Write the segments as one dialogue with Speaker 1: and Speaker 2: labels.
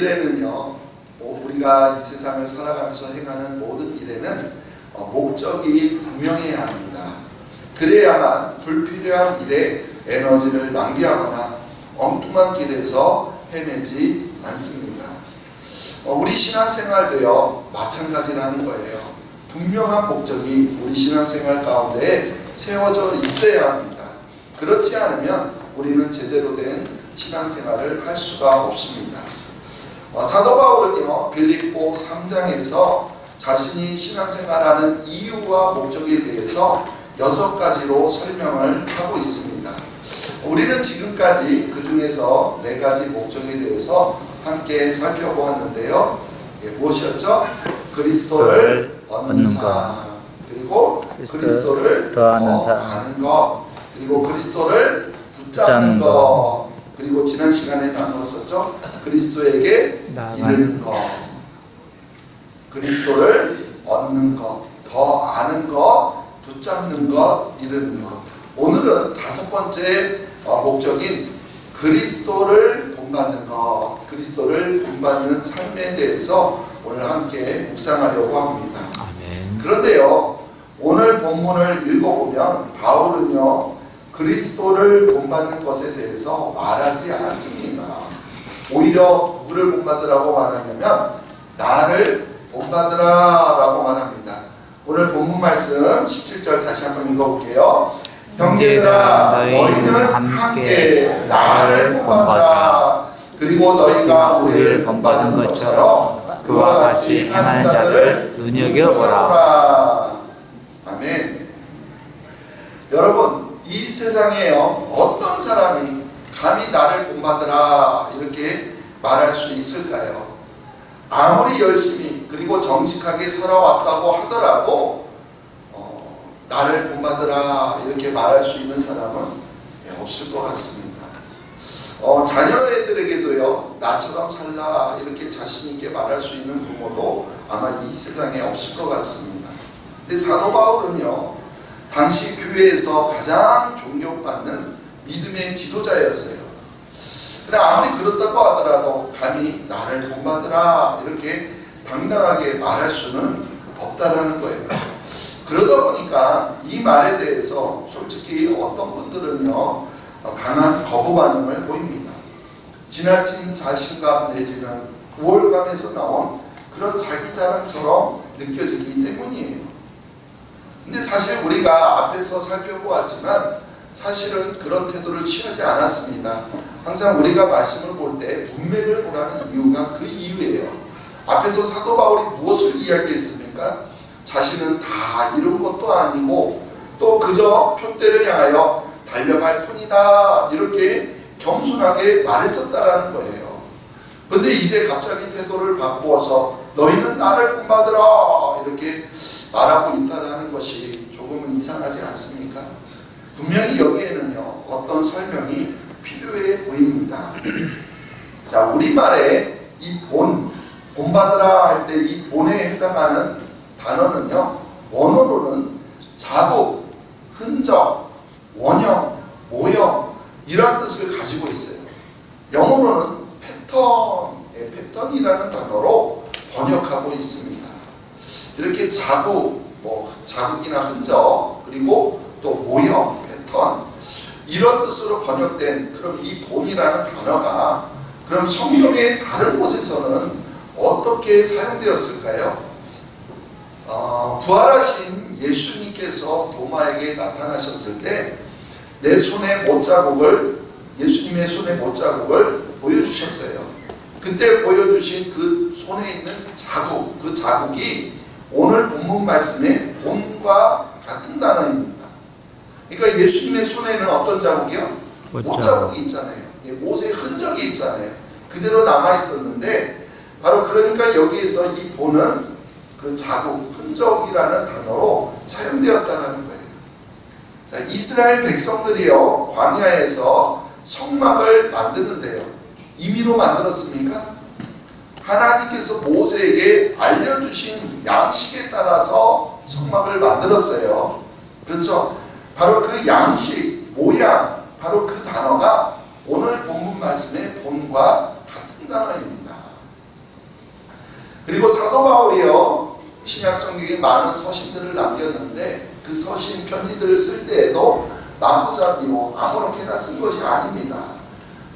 Speaker 1: 일에는요, 뭐 우리가 이 세상을 살아가면서 해가는 모든 일에는 어, 목적이 분명해야 합니다. 그래야만 불필요한 일에 에너지를 낭비하거나 엉뚱한 길에서 헤매지 않습니다. 어, 우리 신앙생활도요, 마찬가지라는 거예요. 분명한 목적이 우리 신앙생활 가운데 세워져 있어야 합니다. 그렇지 않으면 우리는 제대로 된 신앙생활을 할 수가 없습니다. 어, 사도 바울은요 빌립보 3장에서 자신이 신앙생활하는 이유와 목적에 대해서 여섯 가지로 설명을 하고 있습니다. 우리는 지금까지 그 중에서 네 가지 목적에 대해서 함께 살펴보았는데요. 예, 무엇이었죠? 그리스도를 얻는 사 그리고
Speaker 2: 그리스도를
Speaker 1: 그리스도를
Speaker 2: 더 아는
Speaker 1: 더
Speaker 2: 사.
Speaker 1: 아는 것 그리고 그리스도를
Speaker 2: 붙잡는
Speaker 1: 것 그리고 지난 시간에 나누었었죠? 그리스도에게 이르는 것. 그리스도를 얻는 것 더 아는 것 붙잡는 것 이르는 것. 오늘은 다섯 번째 어, 목적인 그리스도를 본받는 것 그리스도를 본받는 삶에 대해서 오늘 함께 묵상하려고 합니다. 그런데요, 오늘 본문을 읽어보면 바울은요, 그리스도를 본받는 것에 대해서 말하지 않습니다. 오히려 누구를 본받으라고 말하냐면, 나를 본받으라라고 말합니다. 오늘 본문 말씀 17절 다시 한번 읽어볼게요. 형제들아, 너희는 함께 나를 본받으라. 그리고 너희가 우리를 본받은 것처럼 그와 같이 하는 자들을 눈여겨보라. 아멘. 여러분, 이 세상에요, 어떤 사람이 감히 나를 본받으라 이렇게 말할 수 있을까요? 아무리 열심히 그리고 정직하게 살아왔다고 하더라도 어, 나를 본받으라 이렇게 말할 수 있는 사람은 예, 없을 것 같습니다. 어, 자녀애들에게도요 나처럼 살라 이렇게 자신 있게 말할 수 있는 부모도 아마 이 세상에 없을 것 같습니다. 근데 사도 바울은요 당시 교회에서 가장 존경받는 믿음의 지도자였어요. 근데 아무리 그렇다고 하더라도 감히 나를 본받으라 이렇게 당당하게 말할 수는 없다라는 거예요. 그러다 보니까 이 말에 대해서 솔직히 어떤 분들은요 어, 강한 거부 반응을 보입니다. 지나친 자신감 내지는 우월감에서 나온 그런 자기 자랑처럼 느껴지기 때문이에요. 근데 사실 우리가 앞에서 살펴보았지만 사실은 그런 태도를 취하지 않았습니다. 항상 우리가 말씀을 볼 때 분맥을 보라는 이유가 그 이유예요. 앞에서 사도 바울이 무엇을 이야기했습니까? 자신은 다 이룬 것도 아니고 또 그저 표대를 향하여 달려갈 뿐이다 이렇게 겸손하게 말했었다라는 거예요. 근데 이제 갑자기 태도를 바꾸어서 너희는 나를 본받으라 이렇게 말하고 있다라는 것이 조금은 이상하지 않습니까? 분명히 여기에는요 어떤 설명이 필요해 보입니다. 자 우리말에 이 본, 본받으라 할 때 이 본에 해당하는 단어는요 원어로는 자국, 흔적, 원형, 모형 이러한 뜻을 가지고 있어요. 영어로는 패턴, 예, 패턴이라는 단어로 번역하고 있습니다. 이렇게 자국, 뭐 자국이나 흔적, 그리고 또 모형, 패턴 이런 뜻으로 번역된 그럼 이 본이라는 단어가 그럼 성경의 다른 곳에서는 어떻게 사용되었을까요? 어, 부활하신 예수님께서 도마에게 나타나셨을 때 내 손의 못자국을 예수님의 손의 못자국을 보여주셨어요. 그때 보여주신 그 손에 있는 자국, 그 자국이 오늘 본문 말씀의 본과 같은 단어입니다. 그러니까 예수님의 손에는 어떤 자국이요?
Speaker 2: 못자국.
Speaker 1: 못자국이 있잖아요. 예, 못의 흔적이 있잖아요. 그대로 남아 있었는데 바로 그러니까 여기에서 이 본은 그 자국, 흔적이라는 단어로 사용되었다는 거예요. 자, 이스라엘 백성들이요 광야에서 성막을 만드는데요. 임의로 만들었습니까? 하나님께서 모세에게 알려주신 양식에 따라서 성막을 만들었어요. 그렇죠? 바로 그 양식, 모양, 바로 그 단어가 오늘 본문 말씀의 본과 단어입니다. 그리고 사도 바울이요 신약 성경에 많은 서신들을 남겼는데 그 서신 편지들을 쓸 때에도 마구잡이로 아무렇게나 쓴 것이 아닙니다.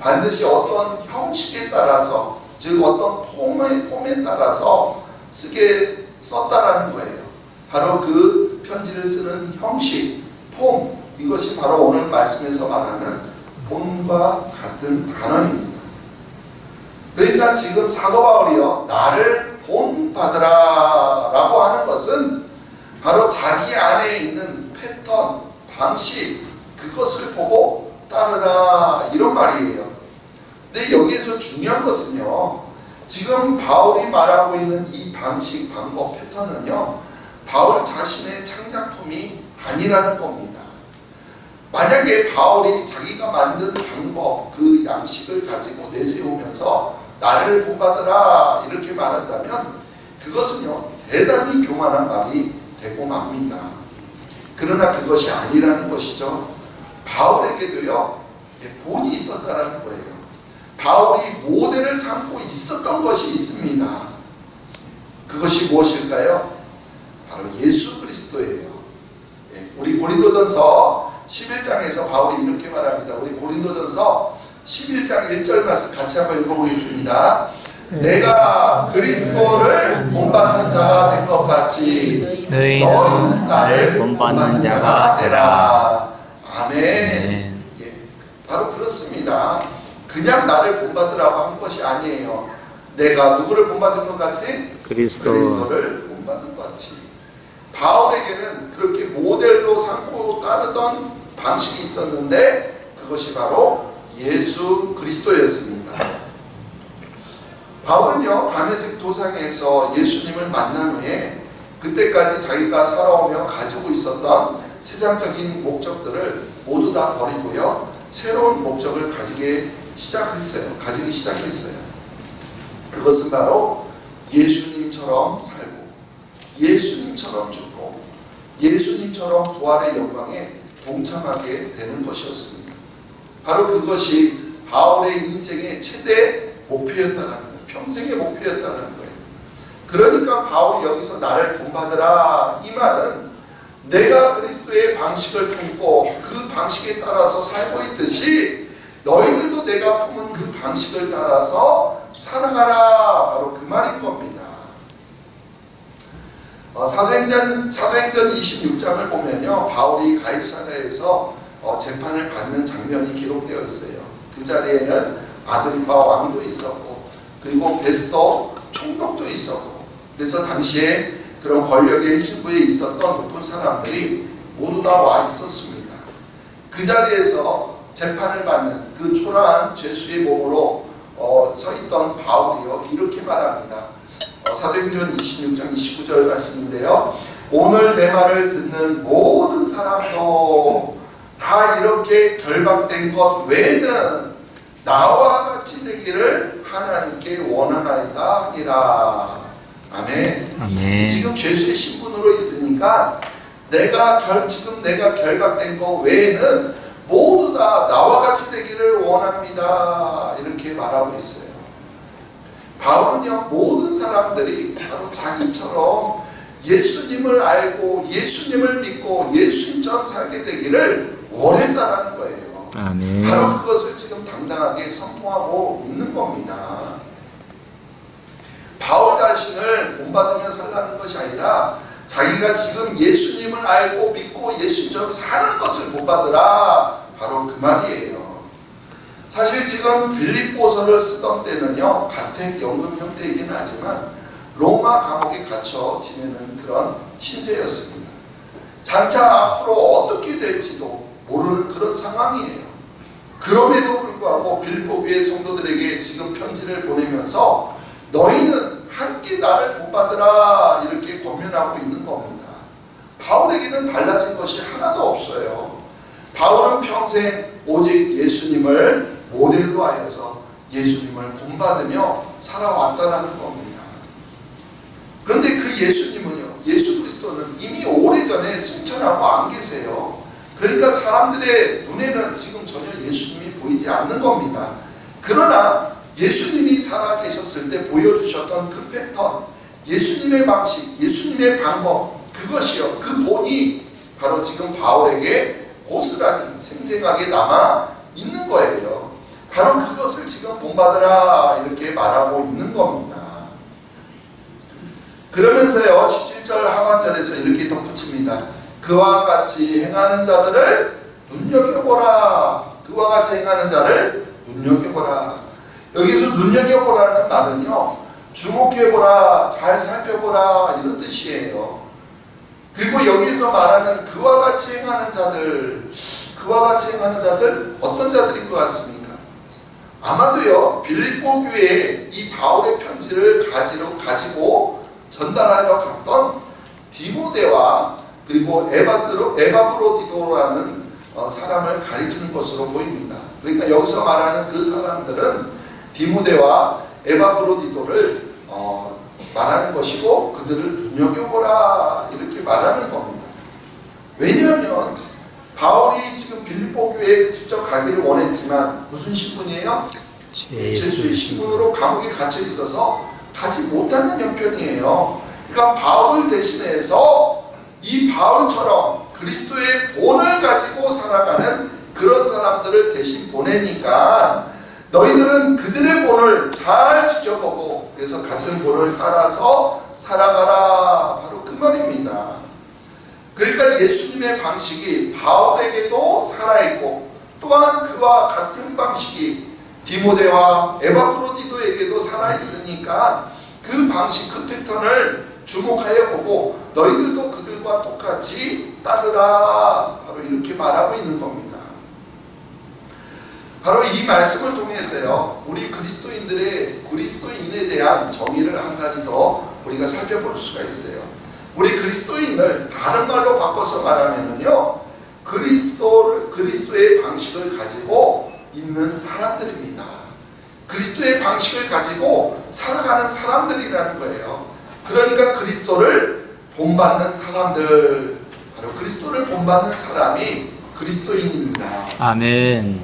Speaker 1: 반드시 어떤 형식에 따라서 즉 어떤 폼에, 폼에 따라서 쓰게 썼다라는 거예요. 바로 그 편지를 쓰는 형식, 폼 이것이 바로 오늘 말씀에서 말하는 본과 같은 단어입니다. 그러니까 지금 사도 바울이요 나를 본받으라 라고 하는 것은 바로 자기 안에 있는 패턴, 방식 그것을 보고 따르라 이런 말이에요. 근데 여기에서 중요한 것은요. 지금 바울이 말하고 있는 이 방식, 방법, 패턴은요. 바울 자신의 창작품이 아니라는 겁니다. 만약에 바울이 자기가 만든 방법, 그 양식을 가지고 내세우면서 나를 본받으라 이렇게 말한다면 그것은요 대단히 교만한 말이 되고 맙니다. 그러나 그것이 아니라는 것이죠. 바울에게도요 본이 있었다라는 거예요. 바울이 모델을 삼고 있었던 것이 있습니다. 그것이 무엇일까요? 바로 예수 그리스도예요. 예, 우리 고린도전서 11장에서 바울이 이렇게 말합니다. 우리 고린도전서 11장 1절 말씀 같이 한번 읽어보겠습니다. 내가 그리스도를 본받는 자가 된 것 같이
Speaker 2: 너희는 나를 본받는 자가 되라.
Speaker 1: 아멘. 예, 바로 그렇습니다. 그냥 나를 본받으라고 한 것이 아니에요. 내가 누구를 본받은 것 같이?
Speaker 2: 그리스도
Speaker 1: 그리스도를 본받은 것 같이. 바울에게는 그렇게 모델로 삼고 따르던 방식이 있었는데 그것이 바로 예수 그리스도였습니다. 바울은요 다메섹 도상에서 예수님을 만난 후에 그때까지 자기가 살아오며 가지고 있었던 세상적인 목적들을 모두 다 버리고요 새로운 목적을 가지게 시작했어요. 가지기 시작했어요. 그것은 바로 예수님처럼 살고 예수님처럼 죽고 예수님처럼 부활의 영광에 동참하게 되는 것이었습니다. 바로 그것이 바울의 인생의 최대 목표였다는 거예요. 평생의 목표였다는 거예요. 그러니까 바울이 여기서 나를 본받으라 이 말은 내가 그리스도의 방식을 품고 그 방식에 따라서 살고 있듯이 너희들도 내가 품은 그 방식을 따라서 살아가라 바로 그 말인 겁니다. 어, 사도행전 사도행전 26장을 보면요 바울이 가이사랴에서 어, 재판을 받는 장면이 기록되어 있어요. 그 자리에는 아그리파 왕도 있었고 그리고 베스도 총독도 있었고 그래서 당시에 그런 권력의 신부에 있었던 높은 사람들이 모두 다 와 있었습니다. 그 자리에서 재판을 받는 그 초라한 죄수의 몸으로 어, 서 있던 바울이요 이렇게 말합니다. 어, 사도행전 26장 29절 말씀인데요. 오늘 내 말을 듣는 모든 사람도 다 이렇게 결박된 것 외에는 나와 같이 되기를 하나님께 원하나이다 하니라. 아멘.
Speaker 2: 아멘.
Speaker 1: 지금 죄수의 신분으로 있으니까 내가 결 지금 내가 결박된 것 외에는 모두 다 나와 같이 되기를 원합니다. 이렇게 말하고 있어요. 바울은요 모든 사람들이 바로 자기처럼 예수님을 알고 예수님을 믿고 예수님처럼 살게 되기를 원했다라는 거예요.
Speaker 2: 아멘.
Speaker 1: 바로 그것을 지금 당당하게 선포하고 있는 겁니다. 바울 자신을 본받으며 살라는 것이 아니라 자기가 지금 예수님을 알고 믿고 예수님처럼 사는 것을 본받으라 바로 그 말이에요. 사실 지금 빌립보서를 쓰던 때는요 가택연금 형태이긴 하지만 로마 감옥에 갇혀 지내는 그런 신세였습니다. 장차 앞으로 어떻게 될지도 모르는 그런 상황이에요. 그럼에도 불구하고 빌립보 교회 성도들에게 지금 편지를 보내면서 너희는 함께 나를 본받으라 이렇게 권면하고 있는 겁니다. 바울에게는 달라진 것이 하나도 없어요. 바울은 평생 오직 예수님을 모델로 하여서 예수님을 본받으며 살아왔다라는 겁니다. 그런데 그 예수님은요, 예수 그리스도는 이미 오래전에 승천하고 안 계세요. 그러니까 사람들의 눈에는 지금 전혀 예수님이 보이지 않는 겁니다. 그러나 예수님이 살아 계셨을 때 보여주셨던 그 패턴, 예수님의 방식, 예수님의 방법, 그것이요. 그 본이 바로 지금 바울에게 고스란히 생생하게 남아 있는 거예요. 바로 그것을 지금 본받으라 이렇게 말하고 있는 겁니다. 그러면서요, 17절 하반절에서 이렇게 덧붙입니다. 그와 같이 행하는 자들을 눈여겨보라. 그와 같이 행하는 자를 눈여겨보라. 여기서 눈여겨보라는 말은요, 주목해보라, 잘 살펴보라, 이런 뜻이에요. 그리고 여기서 말하는 그와 같이 행하는 자들, 그와 같이 행하는 자들, 어떤 자들인 것 같습니까? 아마도요, 빌립보 교회에 이 바울의 편지를 가지러, 가지고 전달하러 갔던 디모데와 그리고 에바드로, 에바브로디도라는 어, 사람을 가리키는 것으로 보입니다. 그러니까 여기서 말하는 그 사람들은 디모데와 에바브로디도를 어, 말하는 것이고 그들을 눈여겨보라 이렇게 말하는 겁니다. 왜냐하면 바울이 지금 빌립보 교회에 직접 가기를 원했지만 무슨 신분이에요? 죄수의 신분으로 감옥에 갇혀 있어서 가지 못하는 형편이에요. 그러니까 바울 대신해서 이 바울처럼 그리스도의 본을 가지고 살아가는 그런 사람들을 대신 보내니까 너희들은 그들의 본을 잘 지켜보고 그래서 같은 본을 따라서 살아가라 바로 그 말입니다. 그러니까 예수님의 방식이 바울에게도 살아있고 또한 그와 같은 방식이 디모데와 에바프로디도에게도 살아있으니까 그 방식, 그 패턴을 주목하여 보고 너희들도 그들과 똑같이 따르라 바로 이렇게 말하고 있는 겁니다. 바로 이 말씀을 통해서요 우리 그리스도인들의 그리스도인에 대한 정의를 한 가지 더 우리가 살펴볼 수가 있어요. 우리 그리스도인을 다른 말로 바꿔서 말하면은요 그리스도를 그리스도의 방식을 가지고 있는 사람들입니다. 그리스도의 방식을 가지고 살아가는 사람들이라는 거예요. 그러니까 그리스도를 본받는 사람들, 바로 그리스도를 본받는 사람이 그리스도인입니다.
Speaker 2: 아멘.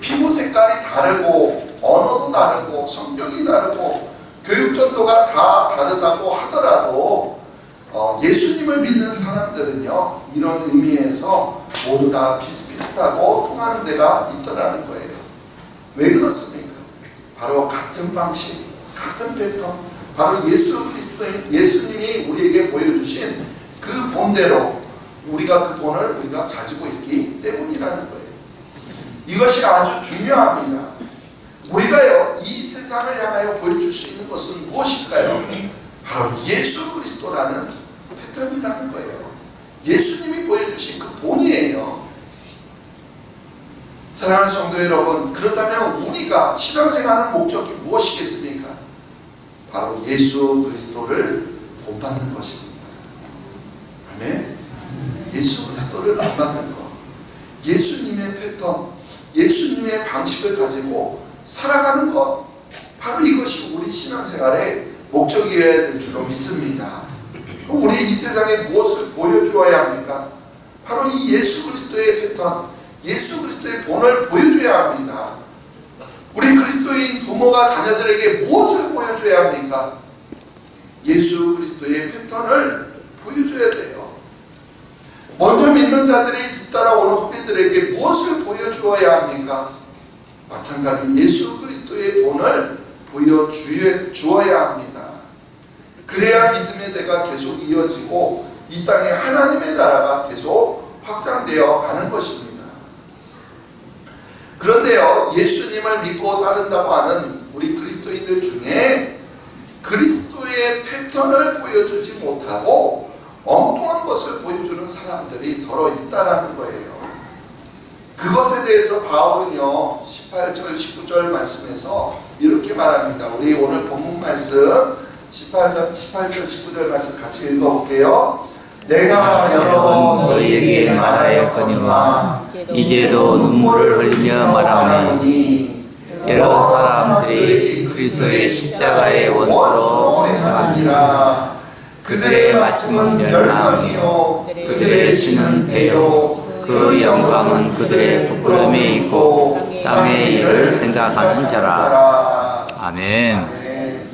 Speaker 1: 피부 색깔이 다르고 언어도 다르고 성격이 다르고 교육 정도가 다 다르다고 하더라도 어, 예수님을 믿는 사람들은요 이런 의미에서 모두 다 비슷비슷하고 통하는 데가 있더라는 거예요. 왜 그렇습니까? 바로 같은 방식, 같은 패턴, 바로 예수 그리스도 예수님이 우리에게 보여주신 그 본대로 우리가 그 본을 우리가 가지고 있기 때문이라는 거예요. 이것이 아주 중요합니다. 우리가요 이 세상을 향하여 보여줄 수 있는 것은 무엇일까요? 바로 예수 그리스도라는 패턴이라는 거예요. 예수님이 보여주신 그 본이에요. 사랑하는 성도 여러분, 그렇다면 우리가 신앙생활의 목적이 무엇이겠습니까? 바로 예수 그리스도를 본받는 것입니다. 아멘. 예수 그리스도를 본받는 것. 예수님의 패턴, 예수님의 방식을 가지고 살아가는 것. 바로 이것이 우리 신앙생활의 목적이어야 될 줄로 믿습니다. 우리 이 세상에 무엇을 보여주어야 합니까? 바로 이 예수 그리스도의 패턴, 예수 그리스도의 본을 보여줘야 합니다. 우리 그리스도인 부모가 자녀들에게 무엇을 보여줘야 합니까? 예수 그리스도의 패턴을 보여줘야 돼요. 먼저 믿는 자들이 뒤따라오는 후배들에게 무엇을 보여주어야 합니까? 마찬가지 예수 그리스도의 본을 보여주어야 합니다. 그래야 믿음의 대가 계속 이어지고 이 땅에 하나님의 나라가 계속 확장되어 가는 것입니다. 그런데요, 예수님을 믿고 따른다고 하는 우리 그리스도인들 중에 그리스도의 패턴을 보여주지 못하고 엉뚱한 것을 보여주는 사람들이 더러 있다라는 거예요. 그것에 대해서 바울은요, 18절, 19절 말씀에서 이렇게 말합니다. 우리 오늘 본문 말씀 18절, 18절, 19절 말씀 같이 읽어볼게요. 내가 여러 번
Speaker 2: 너희에게 말하였거니와 이제도 눈물을 흘리며 말하노니 여러 사람들이 그리스도의 십자가의 원수로 행하니라 그들의 마침은 멸망이요 그들의 신은 배요 그 영광은 그들의 부끄러움에 있고 남의 일을 생각하는 자라 아멘
Speaker 1: 아멘.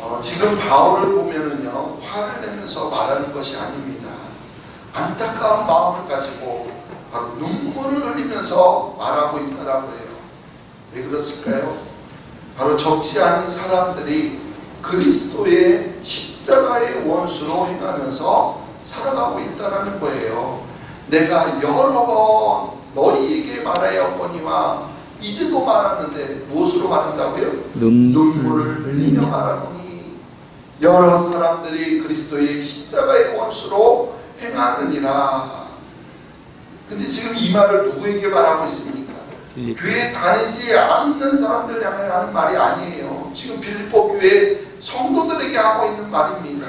Speaker 1: 어, 지금 바울을 보면은요 화를 내면서 말하는 것이 아닙니다. 안타까운 마음을 가지고 바로 눈물을 흘리면서 말하고 있다라고 해요. 왜 그렇을까요? 바로 적지 않은 사람들이 그리스도의 십자가의 원수로 행하면서 살아가고 있다라는 거예요. 내가 여러 번 너희에게 말하였거니와 이제도 말하는데 무엇으로 말한다고요? 눈물 을 흘리며 말하노니 여러 사람들이 그리스도의 십자가의 원수로 행하느니라. 근데 지금 이 말을 누구에게 말하고 있습니까? 교회 다니지 않는 사람들 향해 하는 말이 아니에요. 지금 빌립보 교회 성도들에게 하고 있는 말입니다.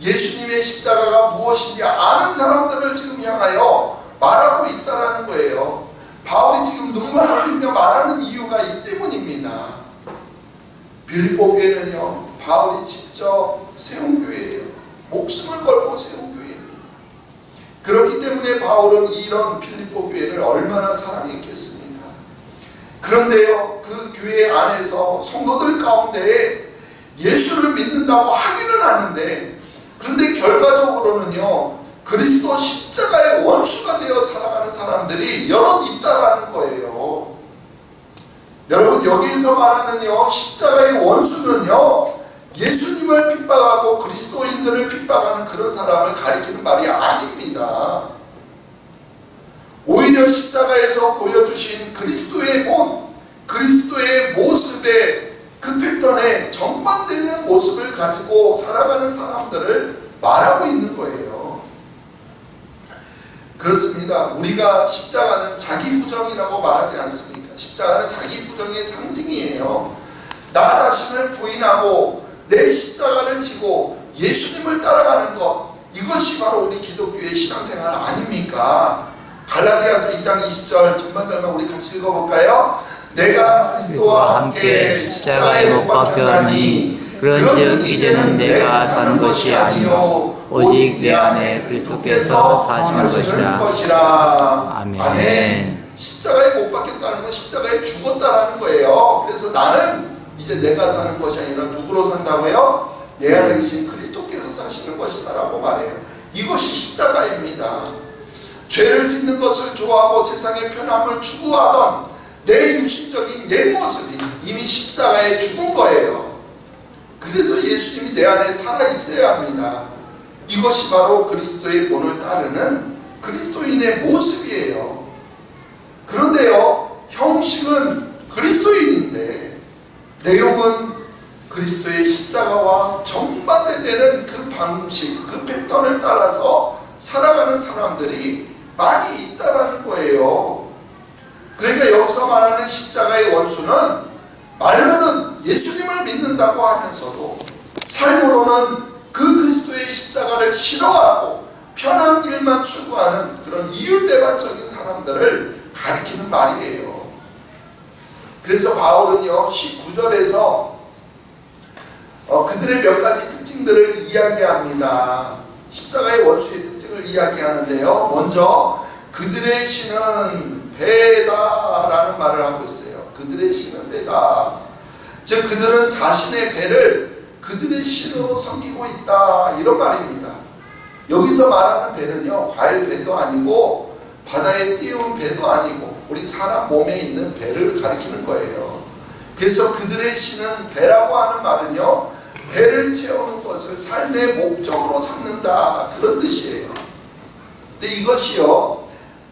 Speaker 1: 예수님의 십자가가 무엇인지 아는 사람들을 지금 향하여 말하고 있다라는 거예요. 바울이 지금 눈물을 흘리며 말하는 이유가 이 때문입니다. 빌립보 교회는요, 바울이 직접 세운 교회예요. 목숨을 걸고 세운. 그렇기 때문에 바울은 이런 빌립보 교회를 얼마나 사랑했겠습니까? 그런데요, 그 교회 안에서 성도들 가운데 예수를 믿는다고 하기는 하는데, 그런데 결과적으로는요, 그리스도 십자가의 원수가 되어 살아가는 사람들이 여럿 있다라는 거예요. 여러분 여기에서 말하는요 십자가의 원수는요 예수님을 핍박하고 그리스도인들을 핍박하는 그런 사람을 가리키는 말이 아닙니다. 오히려 십자가에서 보여주신 그리스도의 본 그리스도의 모습의 그 패턴에 정반되는 모습을 가지고 살아가는 사람들을 말하고 있는 거예요. 그렇습니다. 우리가 십자가는 자기 부정이라고 말하지 않습니까? 십자가는 자기 부정의 상징이에요. 나 자신을 부인하고 내 십자가를 지고 예수님을 따라가는 것 이것이 바로 우리 기독교의 신앙생활 아닙니까? 갈라디아서 2장 20절 전반절만 우리 같이 읽어볼까요? 내가 그리스도와 함께 십자가에 못 박혔나니
Speaker 2: 그런즉 이제는 내가 사는 것이 아니요 오직 내 안에 그리스도께서 사시는 것이라. 아멘.
Speaker 1: 아멘. 십자가에 못 박혔다는 건 십자가에 죽었다라는 거예요. 그래서 나는 이제 내가 사는 것이 아니라 누구로 산다고요? 내 안에 계신 그리스도께서 사시는 것이다라고 말해요. 이것이 십자가입니다. 죄를 짓는 것을 좋아하고 세상의 편함을 추구하던 내 육신적인 옛 모습이 이미 십자가에 죽은 거예요. 그래서 예수님이 내 안에 살아 있어야 합니다. 이것이 바로 그리스도의 본을 따르는 그리스도인의 모습이에요. 그런데요, 형식은 내용은 그리스도의 십자가와 정반대되는 그 방식, 그 패턴을 따라서 살아가는 사람들이 많이 있다라는 거예요. 그러니까 여기서 말하는 십자가의 원수는 말로는 예수님을 믿는다고 하면서도 삶으로는 그 그리스도의 십자가를 싫어하고 편한 길만 추구하는 그런 이율배반적인 사람들을 가리키는 말이에요. 그래서 바울은요 19절에서 어, 그들의 몇 가지 특징들을 이야기합니다. 십자가의 원수의 특징을 이야기하는데요. 먼저 그들의 신은 배다라는 말을 하고 있어요. 그들의 신은 배다. 즉 그들은 자신의 배를 그들의 신으로 섬기고 있다 이런 말입니다. 여기서 말하는 배는요 과일 배도 아니고 바다에 띄운 배도 아니고 우리 사람 몸에 있는 배를 가리키는 거예요. 그래서 그들의 신은 배라고 하는 말은요 배를 채우는 것을 삶의 목적으로 삼는다 그런 뜻이에요. 근데 이것이요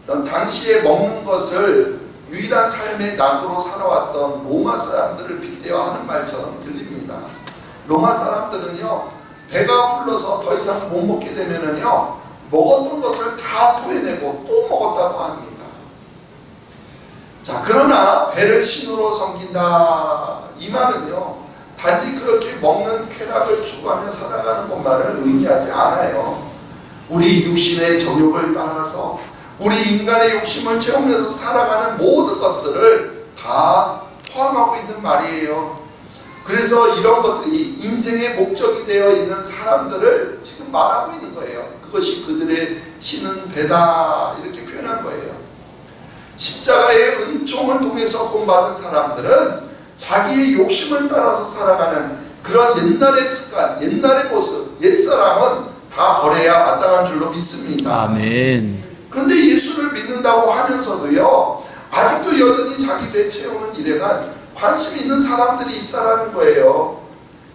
Speaker 1: 당시에 먹는 것을 유일한 삶의 낙으로 살아왔던 로마 사람들을 빗대어 하는 말처럼 들립니다. 로마 사람들은요, 배가 불러서 더 이상 못 먹게 되면은요, 먹었던 것을 다 토해내고 또 먹었다고 합니다. 자, 그러나 배를 신으로 섬긴다. 이 말은요, 단지 그렇게 먹는 쾌락을 추구하며 살아가는 것만을 의미하지 않아요. 우리 육신의 정욕을 따라서 우리 인간의 욕심을 채우면서 살아가는 모든 것들을 다 포함하고 있는 말이에요. 그래서 이런 것들이 인생의 목적이 되어 있는 사람들을 지금 말하고 있는 거예요. 그것이 그들의 신은 배다 이렇게 표현한 거예요. 십자가의 은총을 통해서 본받은 사람들은 자기의 욕심을 따라서 살아가는 그런 옛날의 습관, 옛날의 모습, 옛사람은 다 버려야 마땅한 줄로 믿습니다.
Speaker 2: 아멘.
Speaker 1: 그런데 예수를 믿는다고 하면서도요, 아직도 여전히 자기 배 채우는 일에만 관심 있는 사람들이 있다라는 거예요.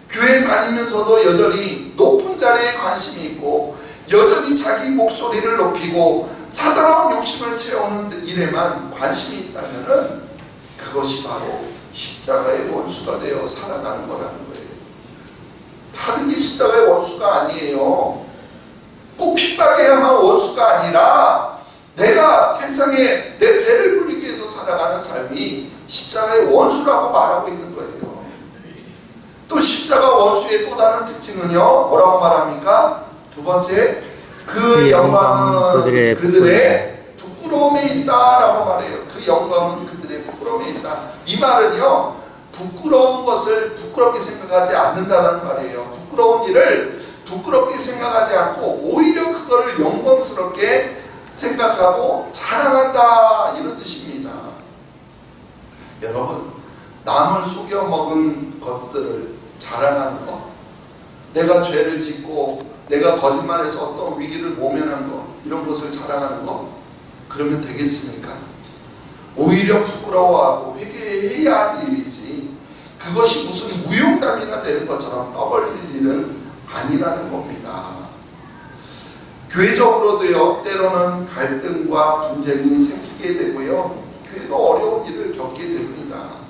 Speaker 1: 교회 다니면서도 여전히 높은 자리에 관심이 있고, 여전히 자기 목소리를 높이고, 사사로운 욕심을 채우는 일에만 관심이 있다면은 그것이 바로 십자가의 원수가 되어 살아가는 거라는 거예요. 다른 게 십자가의 원수가 아니에요. 꼭 핍박해야만 원수가 아니라 내가 세상에 내 배를 불리기 위해서 살아가는 삶이 십자가의 원수라고 말하고 있는 거예요. 또 십자가 원수의 또 다른 특징은요. 뭐라고 말합니까? 두 번째
Speaker 2: 그그
Speaker 1: 영광은
Speaker 2: 영광은
Speaker 1: 그들의,
Speaker 2: 그들의
Speaker 1: 부끄러움에 있다라고 말해요. 그 영광은 그들의 부끄러움에 있다. 이 말은요. 부끄러운 것을 부끄럽게 생각하지 않는다는 말이에요. 부끄러운 일을 부끄럽게 생각하지 않고 오히려 그거를 영광스럽게 생각하고 자랑한다 이런 뜻입니다. 여러분 남을 속여 먹은 것들을 자랑하는 것, 내가 죄를 짓고 내가 거짓말해서 어떤 위기를 모면한 것 이런 것을 자랑하는 것 그러면 되겠습니까? 오히려 부끄러워하고 회개해야 할 일이지 그것이 무슨 무용담이나 되는 것처럼 떠벌릴 일은 아니라는 겁니다. 교회적으로도요 때로는 갈등과 분쟁이 생기게 되고요 교회도 어려운 일을 겪게 됩니다.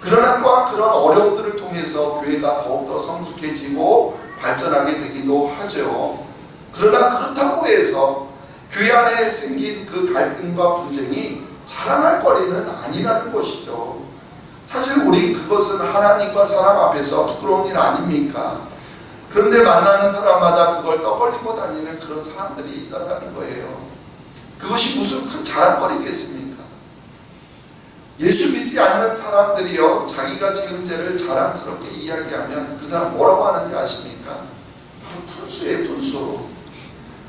Speaker 1: 그러나 또한 그런 어려움들을 통해서 교회가 더욱더 성숙해지고 발전하게 되기도 하죠. 그러나 그렇다고 해서 교회 안에 생긴 그 갈등과 분쟁이 자랑할 거리는 아니라는 것이죠. 사실 우리 그것은 하나님과 사람 앞에서 부끄러운 일 아닙니까? 그런데 만나는 사람마다 그걸 떠벌리고 다니는 그런 사람들이 있다는 거예요. 그것이 무슨 큰 자랑거리겠습니까? 예수 믿지 않는 사람들이요, 자기가 지은 죄를 자랑스럽게 이야기하면 그 사람 뭐라고 하는지 아십니까? 분수의 분수.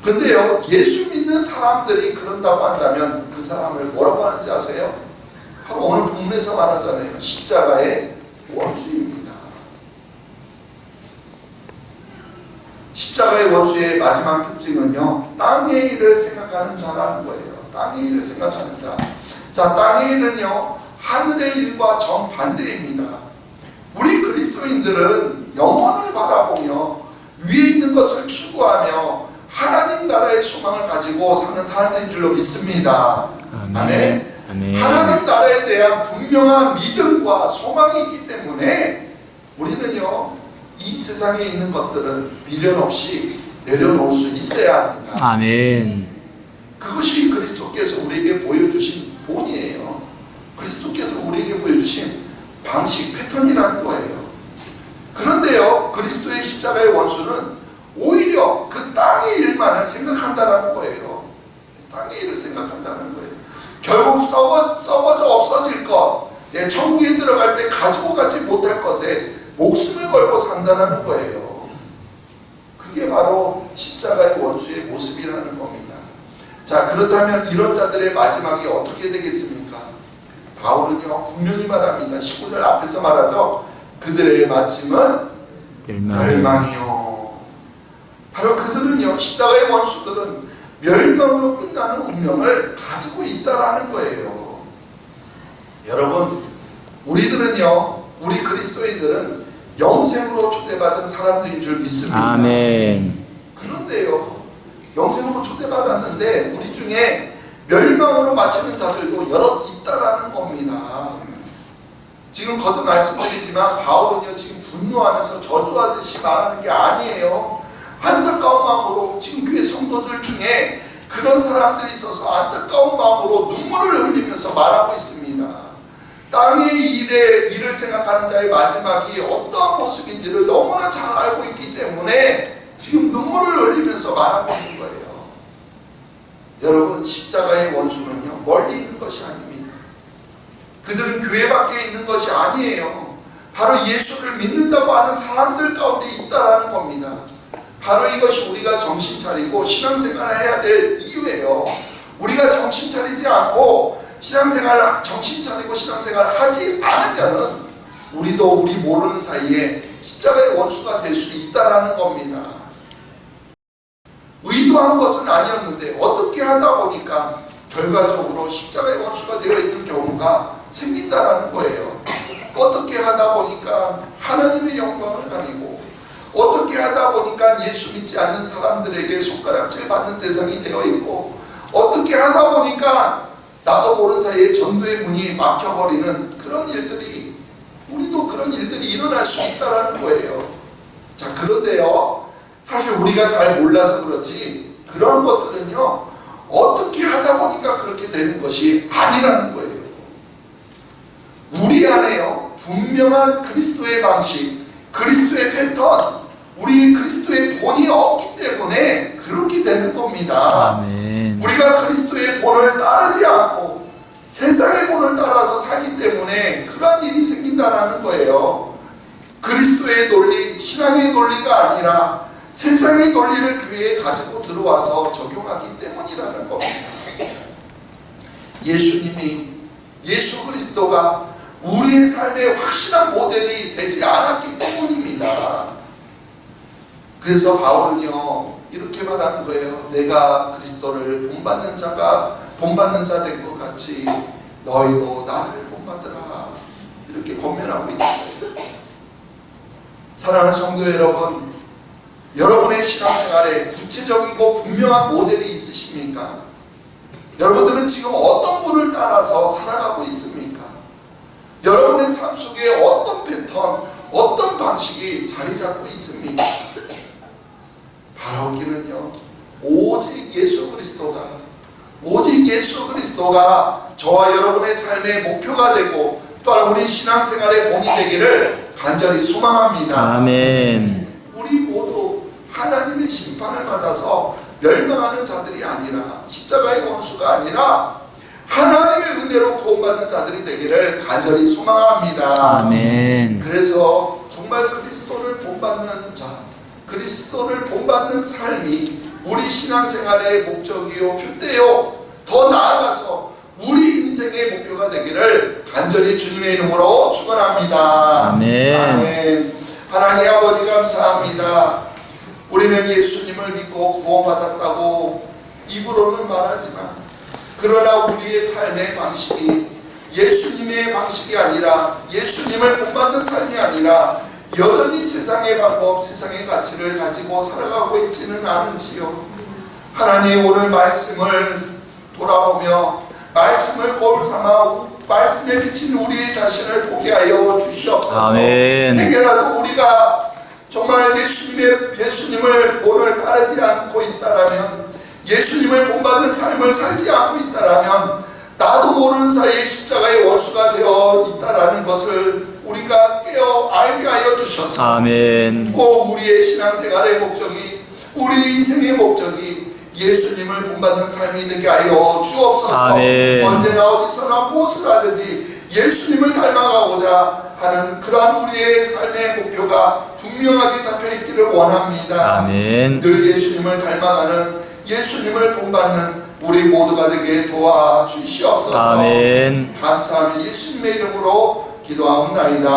Speaker 1: 근데요, 예수 믿는 사람들이 그런다고 한다면 그 사람을 뭐라고 하는지 아세요? 바로 오늘 본문에서 말하잖아요. 십자가의 원수입니다. 십자가의 원수의 마지막 특징은요, 땅의 일을 생각하는 자라는 거예요. 땅의 일을 생각하는 자. 자, 땅의 일은요, 하늘의 일과 정반대입니다. 우리 그리스도인들은 영혼을 바라보며 위에 있는 것을 추구하며 하나님 나라의 소망을 가지고 사는 삶인 줄로 믿습니다. 아멘.
Speaker 2: 아멘.
Speaker 1: 하나님 나라에 대한 분명한 믿음과 소망이 있기 때문에 우리는요 이 세상에 있는 것들은 미련 없이 내려놓을 수 있어야 합니다.
Speaker 2: 아멘.
Speaker 1: 그것이 그리스도께서 우리에게 보여주신 본이에요. 그리스도께서 우리에게 보여주신 방식 패턴이라는 거예요. 그런데요 그리스도의 십자가의 원수는 오히려 그 땅의 일만을 생각한다는 거예요. 땅의 일을 생각한다는 거예요. 결국 썩어, 썩어져 없어질 것, 예, 천국에 들어갈 때 가지고 가지 못할 것에 목숨을 걸고 산다는 거예요. 그게 바로 십자가의 원수의 모습이라는 겁니다. 자, 그렇다면 이런 자들의 마지막이 어떻게 되겠습니까? 바울은요, 분명히 말합니다. 19절 앞에서 말하죠. 그들의 마침은
Speaker 2: 멸망.
Speaker 1: 멸망 이요. 바로 그들은요, 십자가의 원수들은 멸망으로 끝나는 운명을 가지고 있다라는 거예요. 여러분, 우리들은요, 우리 그리스도인들은 영생으로 초대받은 사람들인 줄 믿습니다.
Speaker 2: 아멘.
Speaker 1: 그런데요, 영생으로 초대받았는데 우리 중에 멸망으로 마치는 자들도 여럿 있다라는 겁니다. 지금 거듭 말씀드리지만 바울은요 지금 분노하면서 저주하듯이 말하는 게 아니에요. 안타까운 마음으로 지금 교회 성도들 중에 그런 사람들이 있어서 안타까운 마음으로 눈물을 흘리면서 말하고 있습니다. 땅의 일에 일을 생각하는 자의 마지막이 어떠한 모습인지를 너무나 잘 알고 있기 때문에 지금 눈물을 흘리면서 말하고 있는 거예요. 여러분 십자가의 원수는요 멀리 있는 것이 아닙니다. 그들은 교회 밖에 있는 것이 아니에요. 바로 예수를 믿는다고 하는 사람들 가운데 있다라는 겁니다. 바로 이것이 우리가 정신 차리고 신앙생활을 해야 될 이유예요. 우리가 정신 차리지 않고 신앙생활 정신 차리고 신앙생활을 하지 않으면은 우리도 우리 모르는 사이에 십자가의 원수가 될 수 있다라는 겁니다. 의도한 것은 아니었는데 어떻게 하다 보니까 결과적으로 십자가의 원수가 되어 있는 경우가 생긴다라는 거예요. 어떻게 하다 보니까 하나님의 영광을 가리고 어떻게 하다 보니까 예수 믿지 않는 사람들에게 손가락질 받는 대상이 되어 있고 어떻게 하다 보니까 나도 모르는 사이에 전도의 문이 막혀버리는 그런 일들이 우리도 그런 일들이 일어날 수 있다라는 거예요. 자 그런데요 사실 우리가 잘 몰라서 그렇지 그런 것들은요 어떻게 하다 보니까 그렇게 되는 것이 아니라는 거예요. 우리 안에요 분명한 그리스도의 방식, 그리스도의 패턴, 우리 그리스도의 본이 없기 때문에 그렇게 되는 겁니다.
Speaker 2: 아멘.
Speaker 1: 우리가 그리스도의 본을 따르지 않고 세상의 본을 따라서 살기 때문에 그러한 일이 생긴다는 거예요. 그리스도의 논리, 신앙의 논리가 아니라 세상의 논리를 교회에 가지고 들어와서 적용하기 때문이라는 겁니다. 예수님이 예수 그리스도가 우리의 삶의 확실한 모델이 되지 않았기 때문입니다. 그래서 바울은요 이렇게 말하는 거예요. 내가 그리스도를 본받는 자가 본받는 자 된 것 같이 너희도 나를 본받으라 이렇게 권면하고 있는 거예요. 사랑하는 성도 여러분, 여러분의 신앙생활에 구체적이고 분명한 모델이 있으십니까? 여러분들은 지금 어떤 분을 따라서 살아가고 있습니까? 여러분의 삶 속에 어떤 패턴, 어떤 방식이 자리 잡고 있습니까? 바라옵기는요 오직 예수 그리스도가 오직 예수 그리스도가 저와 여러분의 삶의 목표가 되고 또한 우리 신앙생활의 본이 되기를 간절히 소망합니다.
Speaker 2: 아멘.
Speaker 1: 하나님의 심판을 받아서 멸망하는 자들이 아니라 십자가의 원수가 아니라 하나님의 은혜로 구원받는 자들이 되기를 간절히 소망합니다.
Speaker 2: 아멘.
Speaker 1: 그래서 정말 그리스도를 본받는 자, 그리스도를 본받는 삶이 우리 신앙생활의 목적이요 표대요. 더 나아가서 우리 인생의 목표가 되기를 간절히 주님의 이름으로 축원합니다.
Speaker 2: 아멘.
Speaker 1: 아멘. 하나님 아버지 감사합니다. 우리는 예수님을 믿고 구원받았다고 입으로는 말하지만 그러나 우리의 삶의 방식이 예수님의 방식이 아니라 예수님을 본받는 삶이 아니라 여전히 세상의 방법, 세상의 가치를 가지고 살아가고 있지는 않은지요. 하나님 오늘 말씀을 돌아보며 말씀을 거울 삼아 말씀에 비친 우리의 자신을 보게 하여 주시옵소서.
Speaker 2: 아멘.
Speaker 1: 행여라도 우리가 정말 예수님의 예수님을 본을 따르지 않고 있다라면 예수님을 본받는 삶을 살지 않고 있다라면 나도 모르는 사이에 십자가의 원수가 되어 있다라는 것을 우리가 깨어 알게 하여 주셔서
Speaker 2: 아멘.
Speaker 1: 꼭 우리의 신앙생활의 목적이 우리 인생의 목적이 예수님을 본받는 삶이 되게 하여 주옵소서
Speaker 2: 아멘.
Speaker 1: 언제나 어디서나 무엇을 하든지 예수님을 닮아가고자 하는 그러한 우리의 삶의 목표가 분명하게 잡혀 있기를 원합니다
Speaker 2: 아멘.
Speaker 1: 늘 예수님을 닮아가는 예수님을 본받는 우리 모두가 되게 도와주시옵소서
Speaker 2: 아멘.
Speaker 1: 감사하며 예수님의 이름으로 기도하옵나이다